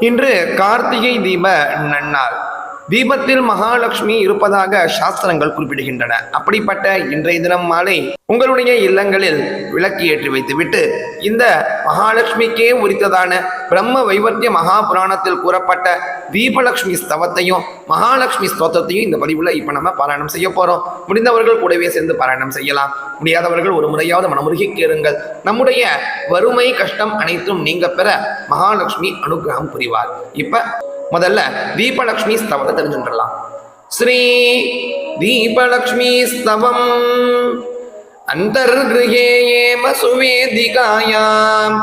இன்று கார்த்திகை தீப நன்னாள். தீபத்தில் மகாலட்சுமி இருப்பதாக சாஸ்திரங்கள் குறிப்பிடுகின்றன. அப்படிப்பட்ட இன்றைய தினம் மாலை உங்களுடைய இல்லங்களில் விளக்கு ஏற்றி வைத்துவிட்டு இந்த மகாலட்சுமிக்கே உரித்ததான பிரம்ம வைவர்த்திய மகா புராணத்தில் கூறப்பட்ட தீபலட்சுமி ஸ்தவத்தையும் மகாலட்சுமி ஸ்தோத்திரத்தையும் இந்த பதிவில் இப்போ நம்ம பாராயணம் செய்ய போகிறோம் முடிந்தவர்கள் கூடவே சேர்ந்து பாராயணம் செய்யலாம். முடியாதவர்கள் ஒரு முறையாவது மனமுருகி கேளுங்கள். நம்முடைய வறுமை கஷ்டம் அனைத்தும் நீங்க பெற மகாலட்சுமி அனுகிரகம் புரிவார். இப்ப முதல்ல தீபலக்ஷ்மி ஸ்தவத்தை தெரிஞ்சுட்டுலாம் ஸ்ரீ தீபலக்ஷ்மி ஸ்தவம். அந்தர்கிருஹே ஏம சுவேதிகாயாம்.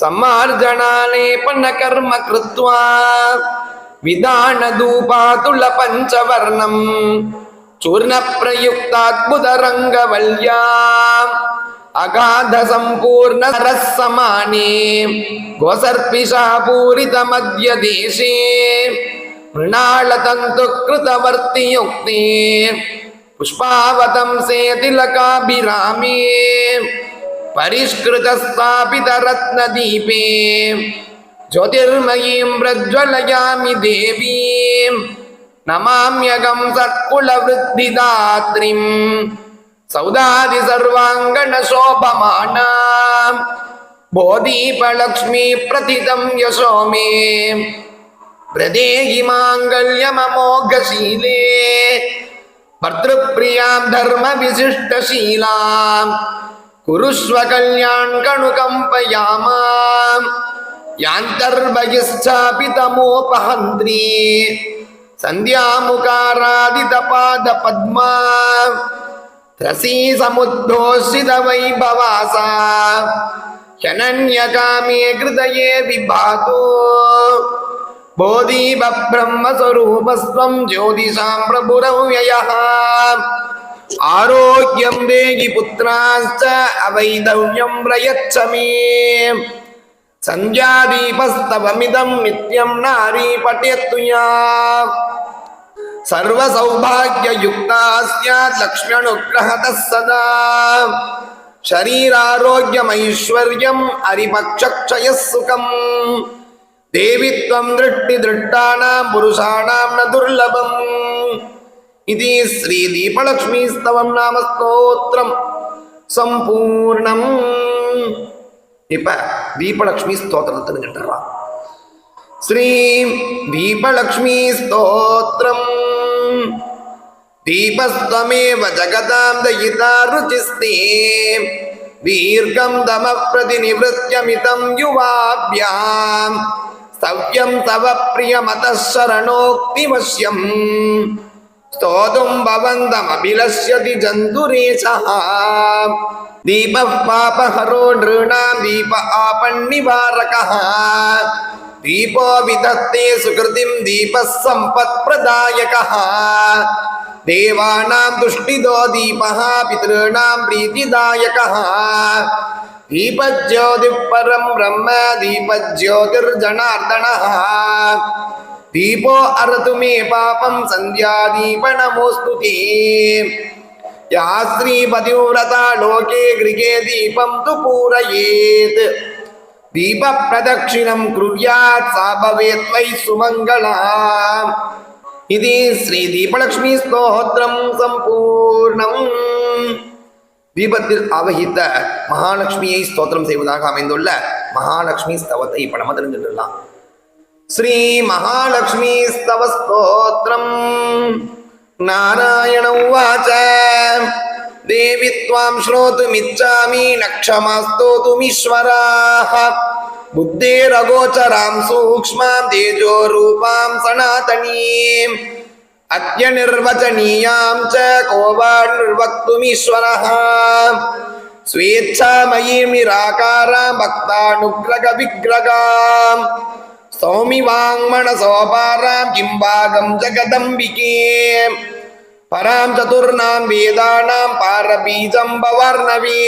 சம்மார்ஜனாலேபன கர்ம கிருத்வா. అగాధ సంపూర్ణ సరస్సమానే గోసర్పిషా పూరిత మధ్య దేశే మృణాళతంతుకృతవర్తి యుక్తే పుష్పావతంసే తిలకాభిరామే పరిష్కృత స్థాపిత రత్న దీపే జ్యోతిర్మయీం ప్రజ్వలయామి దేవీం నమామ్యగం సత్కుల వృద్ధిదాత్రిం சௌதாதி சர்வாங்கண சோபமானாம் போதீபலக்ஷ்மி பிரதிதம் யசோமே. பிரதேகி மாங்கல்யமமோகசீலே பர்திருப்பிரியாம் தர்ம விசிஷ்டசீலாம் குருஸ்வ கல்யாண் கணுகம்பயாமாம் யாந்தர்பயிஸ்தாபிதமோபஹந்திரி சந்தியாமுகாராதித பாத பத்மா समुद्धोषितवैभवासा ह्यनन्यकामे कृतये विभातो बोधीब्रह्मस्वरूपस्त्वं ज्योतिषां प्रभुरव्ययः आरोग्यं देहि पुत्राश्च अवैधव्यं प्रयच्छ मे सन्ध्यादीपस्तवमिदं नित्यं नारी पठेत्तु या सर्वसौभाग्ययुक्ता स्यात् लक्ष्म्यनुग्रहतः सदा शरीरारोग्यमैश्वर्यम् अरिपक्षक्षयः सुखम् देवि त्वं दृष्टिदृष्टानां पुरुषाणां न दुर्लभम् इति श्रीदीपलक्ष्मीस्तवं नाम स्तोत्रम् सम्पूर्णम् இப்ப தீபலட்சுமி ஸ்தோத்திரத்தை தெரிஞ்சுட்டுலாம் ஸ்ரீம் தீபலக்ஷ்மி ஸ்தோத்திரம் दीपस्त्वमेव जगतां दयिता रुचिस्ते दीर्घं दमः प्रतिनिवृत्यमितं युवाभ्यां स्तव्यं तव प्रियमतः शरणोक्तिवश्यम् स्तोतुं भवन्तमभिलष्यति जन्तुरेशः दीपः पापहरो नृणां दीप आपन्निवारकः दीपो विदत्ते सुकृतिं दीपः सम्पत्प्रदायकः देवानां तुष्टिदो दीपः पितॄणां प्रीतिदायकः दीपज्योतिः परं ब्रह्म दीपज्योतिर्जनार्दनः दीपो अरतु मे पापं सन्ध्यादीपनमोऽस्तु ते या श्रीपतिव्रता लोके गृहे दीपं तु पूरयेत् दीपप्रदक्षिणं कुर्यात् सा भवेत् वै सुमङ्गला ఇది శ్రీ దీపలక్ష్మి స్తోత్రం சம்பூர்ணம் தீபத்தில் அவகித்த மகாலட்சுமியை ஸ்தோத்திரம் செய்வதாக அமைந்துள்ள மகாலட்சுமி ஸ்தவத்தை இப்ப நம்ம தெரிஞ்சுக்கலாம் ஸ்ரீ மகாலட்சுமி ஸ்தவ ஸ்தோத்திரம் நாராயண உவாச்ச தேவி ஸ்ரோதுமிச்சாமி நக்ஷமாஸ்தோதுமீஸ்வராக बुद्धेरगोचरां सूक्ष्मां तेजोरूपां सनातनीम् अत्यनिर्वचनीयां च को वा निर्वक्तुमीश्वरः स्वेच्छामयीं निराकारां भक्तानुग्रगविग्रगाम् सौमि वाङ्मनसोपारां किं भागं जगदम्बिके परां चतुर्णां वेदानां पारबीजं भवर्णवे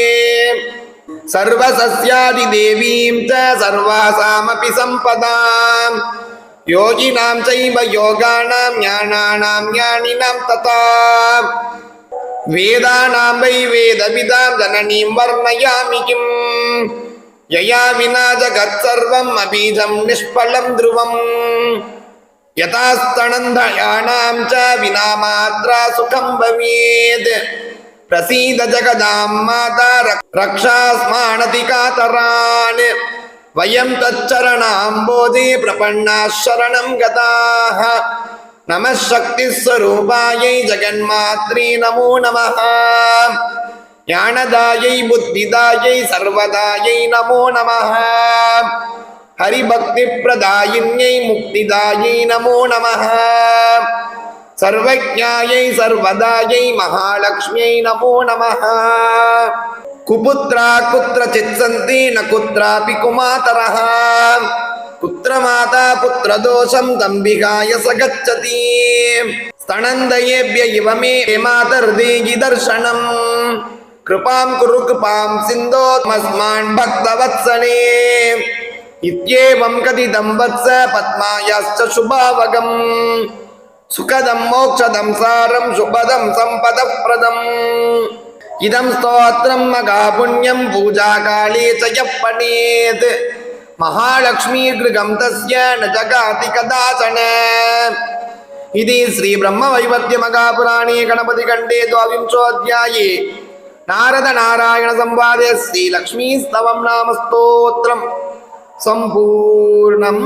सर्वसस्यादिदेवीं च सर्वासामपि सम्पदां योगिनां चैव योगानां ज्ञानानां ज्ञानिनां तथा वेदानां वै वेदविदां जननीं वर्णयामि किम् यया विना जगत्सर्वम् अबीजं निष्फलं ध्रुवम् यथास्तनन्दयानां च विना मात्रा सुखं भवेत् ಪ್ರಸೀದ ಜಗದಾಂ ಮಾತಾ ರಕ್ಷಾಸ್ಮಾಣತಿ ಕಾತರಾನ್ ವಯಂ ತಚ್ಚರಣಾಂಬೋಧಿ ಪ್ರಪನ್ನ ಶರಣಂ ಗತಾಹ ನಮಃ ಶಕ್ತಿ ಸ್ವರೂಪಾಯೈ ಜಗನ್ಮಾತ್ರಿ ನಮೋ ನಮಃ ಜ್ಞಾನದಾಯೈ ಬುದ್ಧಿದಾಯೈ ಸರ್ವದಾಯೈ ನಮೋ ನಮಃ ಹರಿಭಕ್ತಿ ಪ್ರದಾಯಿನ್ಯೈ ಮುಕ್ತಿದಾಯೈ ನಮೋ ನಮಃ சர்வஜாயை சர்வதாயை மகாலட்சுமியை நமோ நம குபுத்ரா குத்திர சித்சந்தி ந குத்ராபி குமாதரா புத்திர மாதா புத்திர தோஷம் தம்பிகாய சகச்சதி. ஸ்தனந்தயேபிய இவமே மாதர் தேகி தர்ஷனம். கிருபாம் குரு கிருபாம் சிந்தோ மஸ்மான் பக்தவத்சலே. இத்யேவம் கதிதம் வத்ச பத்மாயாஸ்ச சுபாவகம். சுகதம் மோக்ஷதம் சாரம் சுபதம் சம்பத பிரதம் இதம் ஸ்தோத்திரம் மகா புண்ணியம் பூஜா காளே ஜயப்பணேத் மகாலட்சுமி கிருகம் தஸ்ய ந ஜகாதி கதாசன இது ஸ்ரீ பிரம்ம வைவத்திய மகாபுராணே கணபதி கண்டே துவாவிம்சோத்தியாயே நாரத நாராயண சம்பாதே ஸ்ரீ லக்ஷ்மீ ஸ்தவம் நாம ஸ்தோத்திரம் சம்பூர்ணம்